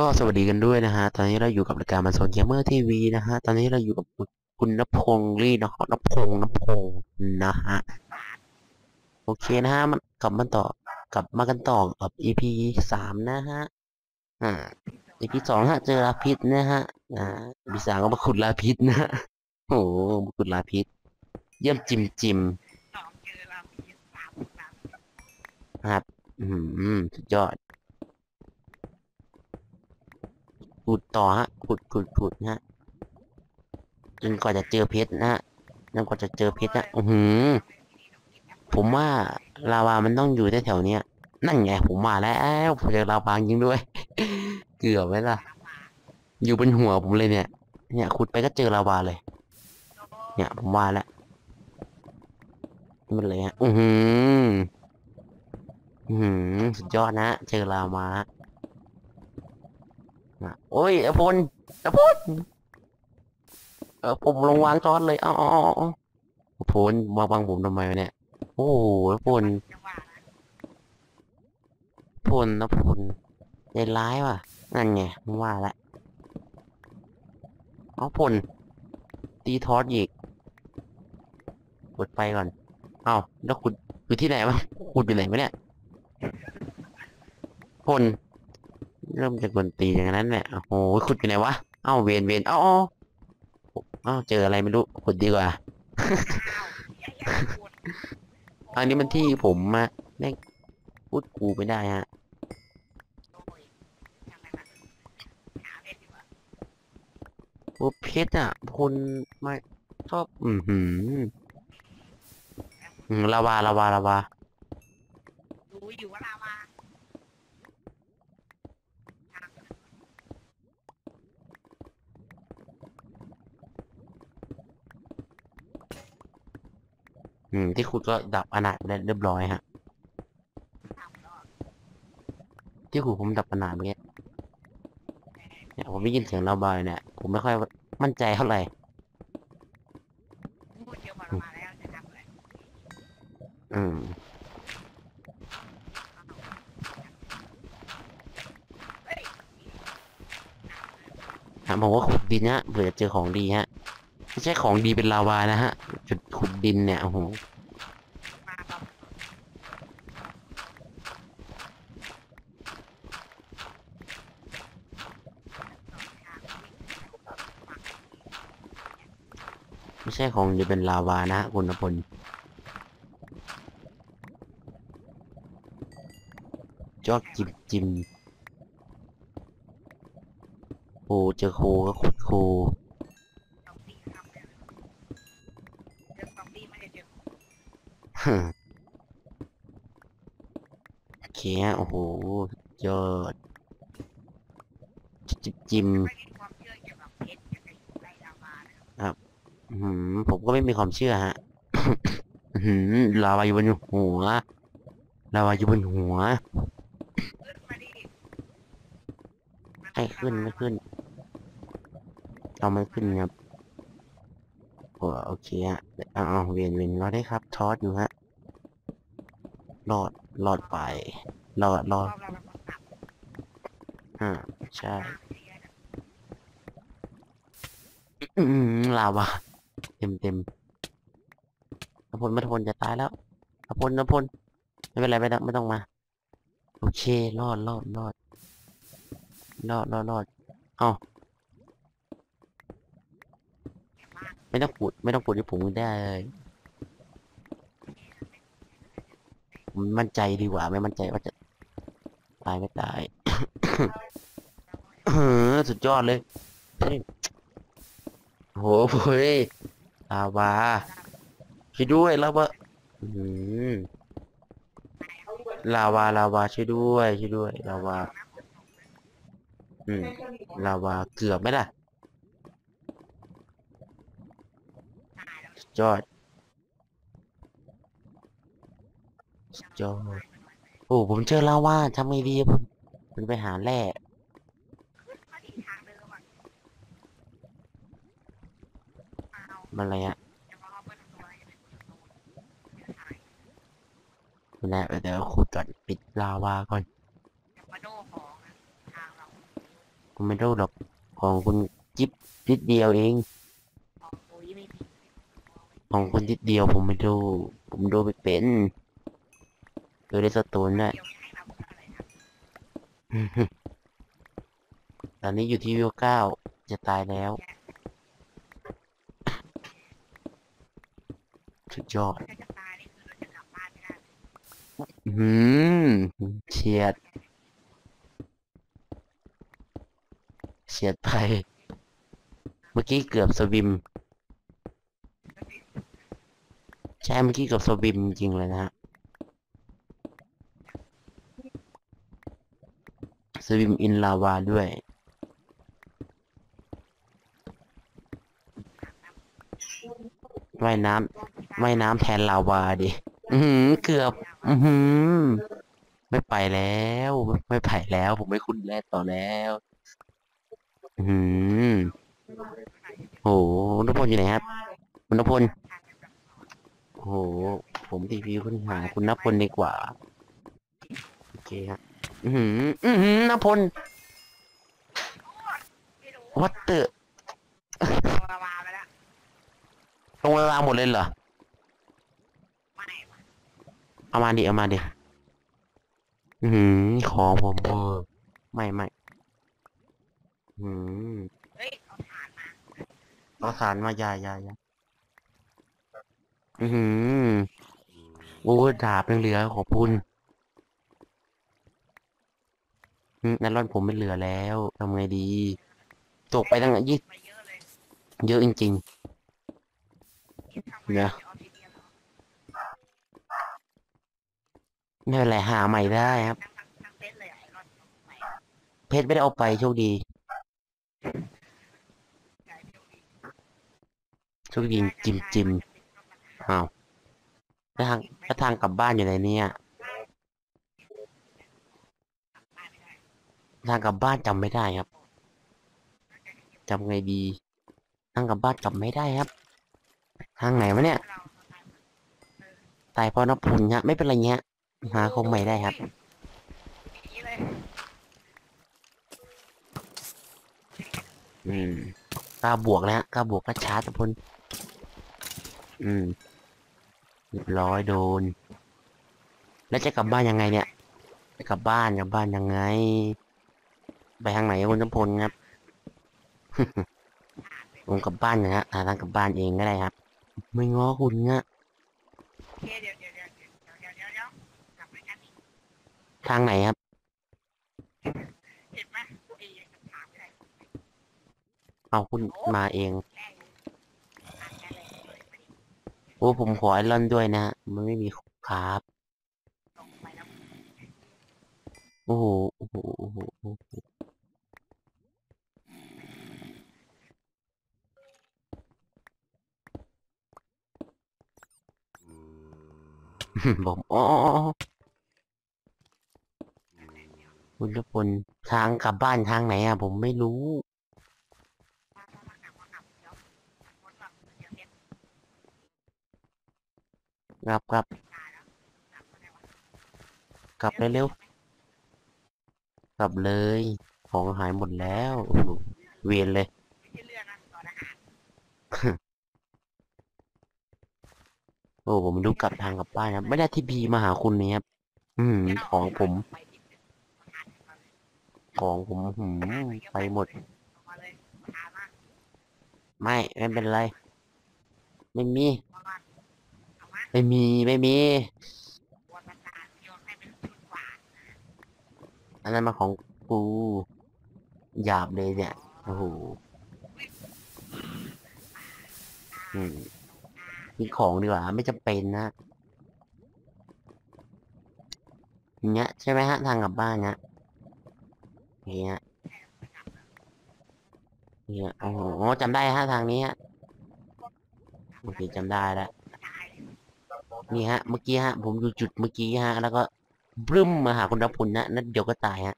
ก็สวัสดีกันด้วยนะฮะ ตอนนี้เราอยู่กับรายการมาโซนเกมเมอร์ทีวีนะฮะ ตอนนี้เราอยู่กับคุณณพงศ์ลี่นะครับณพงศ์ณพงศ์นะฮะ โอเคนะฮะมันกลับมาต่อกลับมากันต่อกับ EP สามนะฮะ อ่า EP สองฮะเจอลาพิษนะฮะ อ่า EP สามก็มาขุดลาพิษนะฮะโอ้มาขุดลาพิษ เยี่ยมจิมจิมนะครับ อืมสุดยอด ขุดต่อฮะ ขุดขุดขุดนะฮะจนกว่าจะเจอเพชรนะฮะจนกว่าจะเจอเพชรนะอือหือ ผมว่าลาวามันต้องอยู่แถวๆเนี้ย นั่นไงผมมาแล้วผมเจอลาวาจริงด้วย เกือบไหมล่ะอยู่บนหัวผมเลยเนี่ย เนี่ยขุดไปก็เจอลาวาเลย เนี่ยผมว่าแล้วมันเลยฮะ อือหือ อือหือ สุดยอดนะ เจอลาวาฮะ โอ้ยอภพลอภพลเออผมลงวางจอดเลยเอ๋อาเอาเอาอภพลวางวางผมทำไมวะเนี่ย โอ้โหอภพลจังหวะนะพลนะพลใจร้ายว่ะ นั่นไงมึงว่าละเอาพลตีทอสอีกกดไปก่อน เอาแล้วขุดอยู่ที่ไหนวะขุดอยู่ไหนวะเนี่ยพล เริ่มจะกวนตีอย่างนั้นแหละโอ้โหขุดอยู่ไหนวะเอ้าเวนเวนเอ้าเอ้าเอ้าเจออะไรไม่รู้ขุดดีกว่าอันนี้มันที่ผมมาแม่งพูดกูไม่ได้ฮะโอ้ยทำไมวะหาเพชรดีกว่าโอ้เพชรอะคนไม่ชอบ อือหืออืมลาวาลาวาลาวา ดูอยู่ว่าลาวาทาง อืม ที่ขุดก็ดับอนาถไปได้เรียบร้อยฮะ ที่ขุดผมดับอนาถเมื่อกี้เนี่ยผมได้ยินเสียงลาวายเนี่ย ผมไม่ค่อยมั่นใจเท่าไหร่พูดเดียวมาแล้วมาแล้วจะทำอะไรอืมฮะผมว่าขุดดินฮะเผื่อจะเจอของดีฮะไม่ใช่ของดีเป็นลาวานะฮะ จุดขุดดินเนี่ยโอ้โห มาแบบ ไม่ ใช่ของดีเป็นลาวานะคุณพลจอกจิมจิมโอ้เจอโคก็ขุดโคซอมบี้ทำเลยเจอซอมบี้ไม่ได้เจอฮึ่มโอเคฮะโอ้โหยอดจิบจิม ไม่มีความเชื่อฮะลาวาอยู่บนหัว ลาวาอยู่บนหัว ให้ขึ้นไม่ขึ้น เอาไม่ขึ้นครับโอ้โอเคฮะเอาเอาเวียนเวียนรอได้ครับ ทอดอยู่ฮะ รอด รอดไป รอด รอดอ่าใช่ตามเชื่อนะอืมลาวา เต็มเต็มนพลนพลจะตายแล้วนพลนพลไม่เป็นไรไม่ต้องไม่ต้องมา โอเครอดรอดรอดรอดรอดรอดเอาไม่ต้องปุดไม่ต้องปุดที่ผมได้เลยมมั่นใจดีกว่า ไม่มั่นใจว่าจะตายไม่ตายเออสุดยอดเลยเฮ้ยโหเฮ้ย ลาวาช่วยด้วยลาวาอืมลาวาลาวาช่วยด้วยช่วยด้วยลาวาอืมลาวาเกือบไหมล่ะสุดยอดสุดยอดโอ้ผมเจอลาวาทำไงดีอะผมผมไปหาแร่ มาที่ทางเดิมอะเอา มันอะไรฮะจะมาเอาเปิดตัวเดี๋ยวขุดก่อนปิดลาวาก่อนจะมาโดของอะทางเราผมไม่รู้หรอกของคุณจิ๊บนิดเดียวเอง ของคุณนิดเดียวผมไม่ดูผมดูไม่เป็นดูได้สตูนได้เดี๋ยวให้เราอะไรนะตอนนี้อยู่ที่วิวเก้าจะตายแล้ว สุดยอด อืมเฉียด เฉียดไป เมื่อกี้เกือบสวิม ใช่ เมื่อกี้เกือบสวิมจริงเลยนะฮะ สวิมอินลาวาด้วย ว่ายน้ำว่ายน้ำแทนลาวาดิอือหือเกือบ อือหือไม่ไปแล้วไม่ไม่ไปแล้ว ผมไม่คุ้นแรกต่อแล้ว อือหือโหนุพลอยู่ไหนครับคุณนพลโอ้โห ผมทีพีคุณหาคุณนพลดีกว่า โอเคครับอือหืออือหือนพลวัดเตอ ลาวาไปวลงเวลาหมดเลยเหรอเอามาดิเอามาดิอือหือของผมเวอไม่ไม่อืมเฮ้ยเอาถ่านมาเอาสารมายายายาอือหือโอ้ดาบยังเหลือขอบคุณอืมนั่นร่อนผมไม่เหลือแล้วทำไงดี ตกไปตั้งยี่เยอะจริงทำไมเนี่ยออฟฟิเดียเหรอๆไม่เป็นไรหาใหม่ได้ครับ เพชรไม่ได้เอาไปโชคดีโชคดีจิมจิมอ้าวแล้วทางแล้วทางกลับบ้านอยู่ไหนเนี่ยทางกลับบ้านจำไม่ได้ครับจำไงดี ทางกลับบ้านจำไม่ได้ครับ ทางไหนวะเนี่ยตายเพราะน้ำพุนฮะไม่เป็นไรเงี้ยหาคงใหม่ได้ครับอืมกล้าบวกแล้วกล้าบวกก็ชาร์จทุนอืมเรียบร้อยโดน แล้วจะกลับบ้านยังไงเนี่ยจะกลับบ้านกลับบ้านยังไง ไปทางไหนคุณน้ำพลครับ ผมกลับบ้านนะฮะหาทางกลับบ้านเองก็ได้ครับ ไม่ง้อคุณเงี้ยโอเคเดี๋ยวเดี๋ยวเดี๋ยวเดี๋ยวเดี๋ยวเดี๋ยวเดี๋ยวกลับไปกันอีกทางไหนครับ เห็นไหมไอ้ถามอะไรเอาคุณมาเอง แรกอ่านกันเลยโอ้ผมขอไอรอนด้วยนะฮะมันไม่มีครับ ลงไปแล้ว โอ้โห โอ้โห โอ้โหโอ้โห ผมอ๋ออ๋อคุณทุกคนทางกลับบ้านทางไหนอะ ผมไม่รู้กลับกลับกลับเร็วๆกลับเลย ของหายหมดแล้ว เวียนเลย ไม่ใช่เรื่องนะต่อทหาร โอ้ผมดูกลับทางกลับบ้านครับไม่ได้ที่พีมาหาคุณนี่ครับอืม ของผม ของผมหืมไปหมด ไม่ไม่เป็นไร ไม่มี ไม่มีไม่มีวันประธานโยนให้เป็นชุดหวานอันนั้นมาของกูหยาบเลยเนี่ยโอ้โหอืม มีของดีกว่า ไม่จำเป็นนะอย่างเงี้ยใช่ไหมฮะทางกลับบ้านนะอย่างเงี้ยเนี่ยโอ้โหจำได้ฮะทางนี้ฮะโอเคจำได้แล้วนี่ฮะ เมื่อกี้ฮะ ผมอยู่จุดเมื่อกี้ฮะ แล้วก็บึ้มมาหาคุณรพุนนะนั่นเดี๋ยวก็ตายฮะ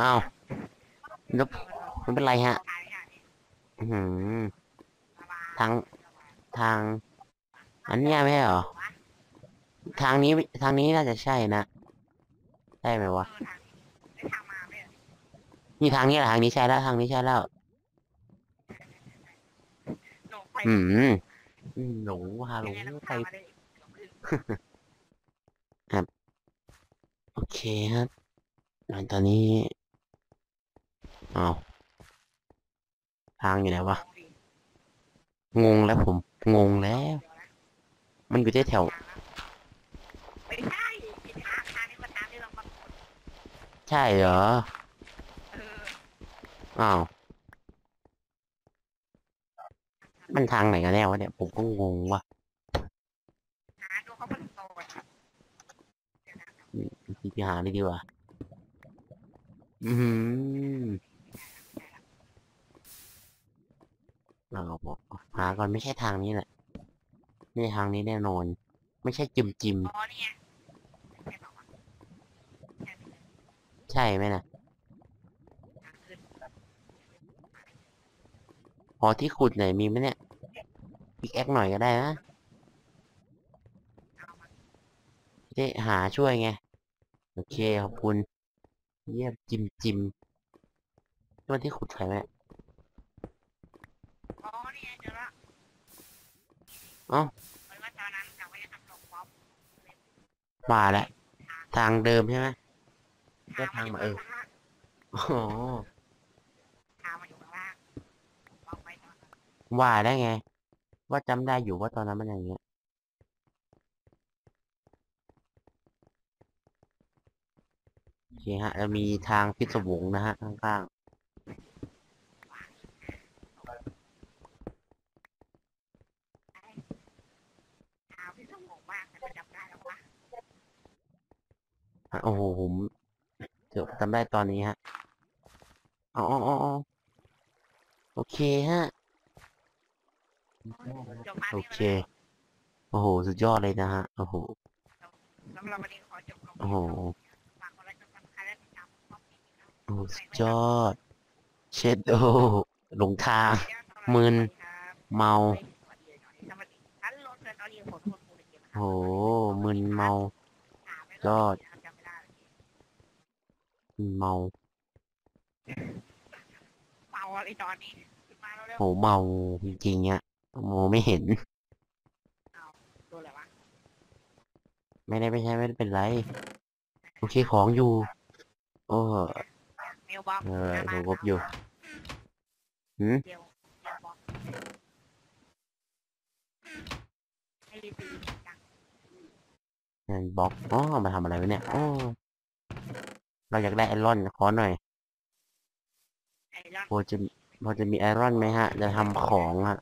อ้าวแล้วไม่เป็นไรฮะ อืทาง ทาง อันเนี้ยไม่ใช่เหรอ ทางนี้ทางนี้น่าจะใช่นะใช่ไหมวะเออทางนี้ได้ทางมาไหมเอ่ยนี่ทางนี้แหละทางนี้ใช่แล้วทางนี้ใช่แล้วหลงไปอืมอืมหลงฮาหลงยังไงต้องไปพามาได้เกือบครึ่งโอเคครับแล้วตอนนี้อ้าวทางอยู่ไหนวะ งงแล้วผม งงแล้ว มันอยู่ที่แถว ไม่ใช่ที่ทางทางนี้มันทางที่เรามากดใช่เหรอ เอออ้าว มันทางไหนกันแน่วะเนี่ย ผมก็งงว่ะหาดูเขาเป็นโตอะเดี๋ยวนะพี่ไปหาเลยดีกว่า อือหือ เราบอกหาก่อนไม่ใช่ทางนี้แหละไม่ใช่ทางนี้แน่นอน ไม่ใช่จิมจิมอ๋อเนี่ยใช่บอกว่าใช่ไหมใช่ไหมนะทางขึ้นพอที่ขุดไหนมีไหมเนี่ยพิกแอคหน่อยก็ได้นะเอามาจะได้หาช่วยไง โอเค ขอบคุณ เยี่ยมจิมจิมวันที่ขุดใครไหม อ๋อเนี่ยเจอละ เอ้าเหมือนว่าตอนนั้นเรามาแล้วทางเดิมใช่ไหมได้ทางมาเอออ๋อทางมาอยู่ข้างล่างมออว่าได้ไง ว่าจำได้อยู่ว่าตอนนั้นมันอย่างเงี้ยโอเคฮะแล้วมีทางพิศวงนะฮะข้างทางที่สมองมากแต่มันจำได้แล้วว่า ๆอะ โอ้โหผมเดี๋ยวจำได้ตอนนี้ฮะอ๋ออ๋ออ๋ออ๋อโอเคฮะจบพาร์ทโอนี้เคมาแล้วโอ้โห สุดยอดเลยนะฮะ โอ้โหสำหรับวันนี้ขอจบลงโอ้โหฝากกดไลค์กดซับสไครต์และติดตามพวกนี้นะครับโอ้โหสุดยอด เช็ดโอ้หลงทางมึนเมา โอ้โหมึนเมายอด เมาเมาอะไรตอนนี้ขึ้นมาแล้วเร็วโหเมาจริงๆอะมองไม่เห็นดูอะไรวะไม่ได้ไม่ใช่ไม่ได้เป็นไรโอเคของอยู่ โอ้เมลบ็อกเออดูครบอยู่หืมเดียวเมลบ็อกให้รีตีจัง งานบล็อกอ๋อมาทำอะไรวะเนี่ยโอ้ เราอยากได้ไอรอนขอหน่อยไอ้รอนพอจะพอจะมีไอรอนไหมฮะ จะทำของอะ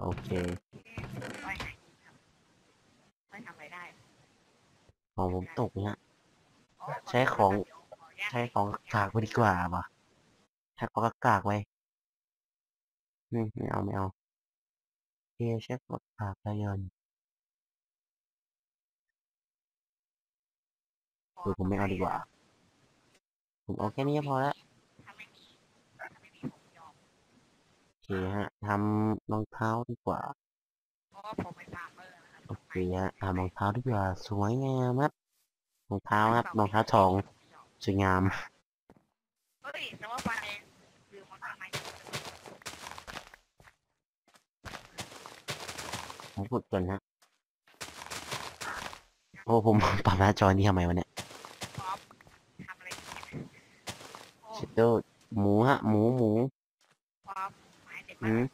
โอเคไว้ไหนครับไม่ทำอะไรได้ ของผมตกเนี่ยอ๋อใช้ของเดี๋ยวขอแยกใช้ของกากไปดีกว่าว่ะใช้ของกากไว้นี่ไม่เอาไม่เอาโอเคใช้ของกากไปยน คือผมไม่เอาดีกว่า ผมเอาแค่นี้ก็พอละถ้าไม่มีถ้าไม่มีผมยอมโอเคฮะทำรองเท้าดีกว่าโอเคฮะทำรองเท้าดีกว่า สวยงามครับรองเท้าครับรองเท้าทองสวยงามเฮ้ยแต่ว่าไปคือมันทำไมผมกดก่อนฮะโอ้ผมปรับหน้าจอนี่ทำไมวะเนี่ย พร้อมทำอะไรกินโอ้ ชิดโดหมูฮะ หมูหมูพร้อมหมายเด็ดอืมามก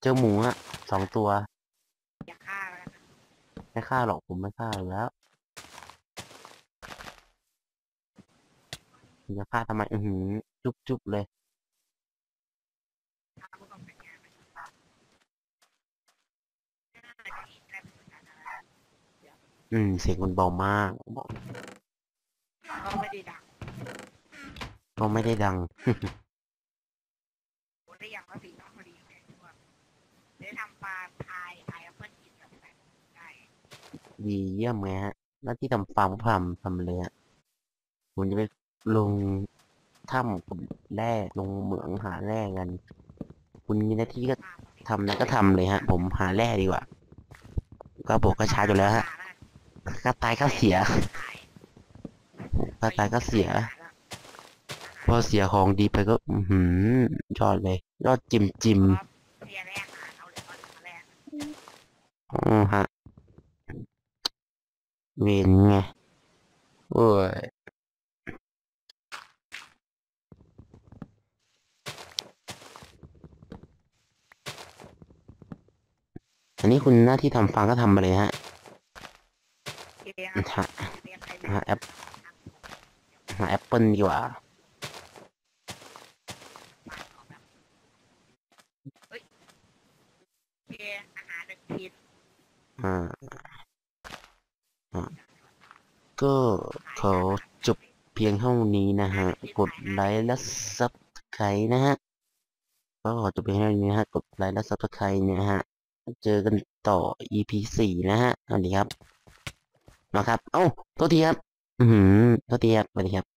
เจอหมูฮะสองตัว อย่าฆ่าแล้วกันไม่ฆ่าหรอกผมไม่ฆ่าอยู่แล้วคุณจะฆ่าทำไมอือหือจุ๊บจุ๊บเลย ทำผู้กำกับงานไปได้เป็นการอะไร อืม เสียงมันเบามากบอกก็ไม่ได้ดังก็ไม่ได้ดังผมได้อย่างว่าสีน้องพอดีเลยว่าได้ทำปลาพายพายแอปเปิ้ลกินกับแบบได้ดีเยี่ยมไงฮะ หน้าที่ทำฟาร์มก็ทำทำเลยฮะผมจะไปลงถ้ำกับแร่ลงเหมืองหาแร่กัน คุณมีหน้าที่ก็ปลาทำนะก็ทำเลยฮะ ผมหาแร่ดีกว่า ก็บอกก็ช้าอยู่แล้วฮะป ก็ตายก็เสียก็ตายก็เสีย พอเสียของดีไปก็ อืหือยอดเลย ยอดจิมจิมอาเลยเอาเลยมาแรกอ๋อฮะ เวนไงโอ้ยอันนี้คุณหน้าที่ทำฟังก็ทำไปเลยฮะ เกม หา เรียนใคร หาแอป หาแอปเปิลดีกว่าอาหารเป็นพิษอ่าอ่าก็ขอจบเพียงเท่านี้นะฮะ กดไลค์และซับสไครต์นะฮะ ก็ขอจบเพียงเท่านี้นะฮะ กดไลค์และซับสไครต์นะฮะ เจอกันต่อ EP สี่นะฮะสวัสดีครับนะครับ เอ้าโทษทีครับ อือหือโทษทีครับสวัสดีครับ